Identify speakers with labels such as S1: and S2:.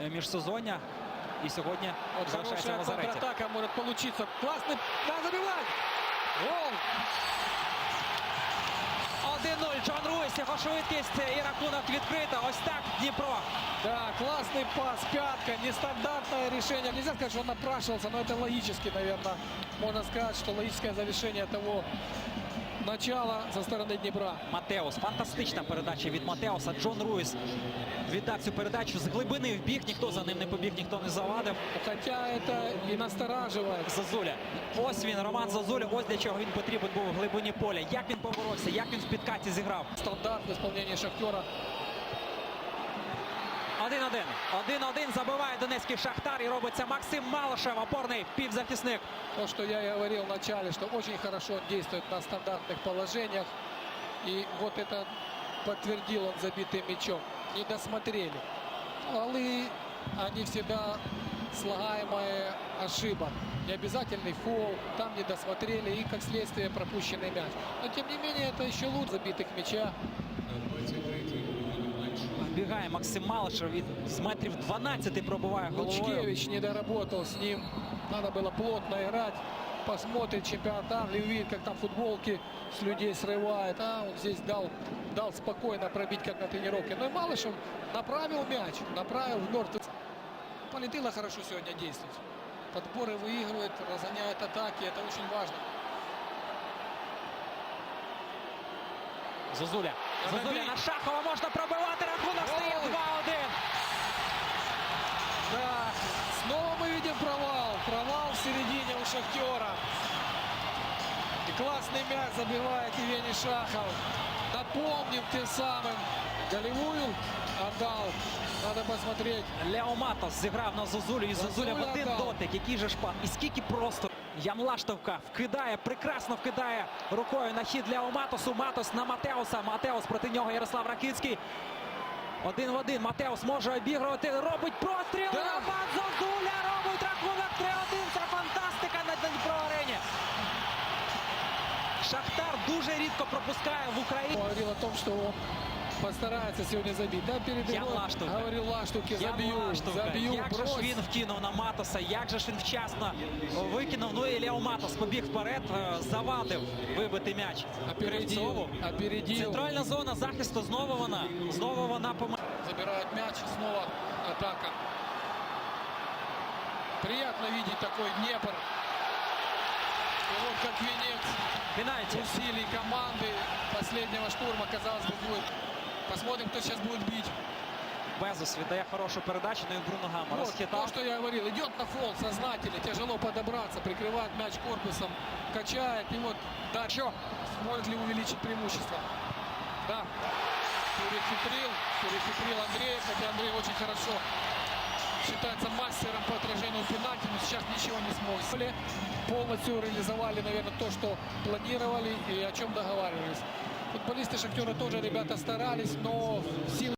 S1: е, міжсезоння. І сьогодні
S2: Вот
S1: залишається в
S2: хорошая
S1: Лазареті.
S2: контратака может получиться. Классный. Надо забивать. Гол.
S1: 1-0. Джон Руйс, його швидкість і рахунок відкрита. Ось так Дніпро.
S2: Да, классный пас, пятка, нестандартное решение. Нельзя сказать, что он напрашивался, но это логически, наверное. Можно сказать, что логическое завершение того начала со стороны Дніпра.
S1: Матеус. Фантастична передача від Матеуса. Джон Руїс віддав цю передачу з глибини в бік. Ніхто за ним не побіг, ніхто не завадив.
S2: Хотя це і настораживает.
S1: Зазуля. Ось він, Роман Зазуля. Ось для чого він потрібен був в глибині поля. Як він поборовся, як він в підкаті зіграв.
S2: Стандарт в исполнении Шахтера.
S1: 1-1. 1-1 забиває Донецький Шахтар і робиться Максим Малышев, опорний півзахисник.
S2: То, что я и говорил в начале, что очень хорошо он действует на стандартных положениях. И вот это подтвердил он забитым мячом. Не досмотрели. Голы, они всегда слагаемая ошибок. Необязательный фол, там не досмотрели и, как следствие, пропущенный мяч. Но, тем не менее, это еще лучше забитых мяча.
S1: Бігає Максим Малышев і з метрів 12 пробиває головою.
S2: Лучкевич не доработал с ним. Надо было плотно играть. Посмотрит чемпионат Англии, увидит, как там футболки с людей срывает. А он здесь дал, дал спокойно пробить, как на тренировке. Но и Малышев направил мяч, направил в мертвый. Полетело хорошо сегодня действует. Подборы выигрывает, разгоняет атаки. Это очень важно.
S1: Зозуля. Зозуля
S2: Забій.
S1: на Шахова можна пробивати. Рахунок стає
S2: Гол.
S1: 2-1.
S2: Да, снова мы видим провал. Провал в середине у Шахтера. И классный мяч забивает Евгений Шахов. Напомним тем самым. Голевую отдал. Надо посмотреть.
S1: Лео Матос зіграв на Зозулю і Зозуля в
S2: Зозуля
S1: один
S2: дав.
S1: дотик. Який же шпан. І скільки просто. Ян Лаштовка вкидає, прекрасно вкидає рукою на хід Лео Матосу. Матос на Матеуса. Матеус проти нього Ярослав Ракицький. Один в один. Матеус може обігрувати. Робить простріл.
S2: Да.
S1: Роман Зозуля робить рахунок 3-1. Це фантастика на Дніпро арені. Шахтар дуже рідко пропускає в Україні.
S2: Говорил о том, что он постарается сегодня забить. Да, перед
S1: Ян
S2: игрой
S1: Лаштовка.
S2: говорил Лаштовке,
S1: Ян
S2: забью,
S1: Лаштовка.
S2: забью,
S1: Як же
S2: брось.
S1: ж він вкинув на Матоса, як же ж він вчасно викинув. Ну і Лео Матос побіг вперед, е, завадив вибити м'яч Кривцову.
S2: Опередил, опередил.
S1: Центральна зона захисту знову вона. Знову вона помилка.
S2: Забирает мяч, и снова атака. Приятно видеть такой Днепр. И вот как венец
S1: Пенальті.
S2: усилий команды последнего штурма, казалось бы, будет. Посмотрим, кто сейчас будет бить.
S1: Безус віддає хорошу передачу, ну і Бруно Гама
S2: Вот, то,
S1: розхитав.
S2: что я говорил. Идет на фол сознательно, тяжело подобраться, прикрывает мяч корпусом, качает. И вот дальше сможет ли увеличить преимущество. Да, перехитрил, перехитрил Андрея, хотя Андрей очень хорошо считается мастером по отражению пенальти, но сейчас ничего не смог. Полностью реализовали, наверное, то, что планировали и о чем договаривались. Футболисты Шахтера тоже, ребята, старались, но сил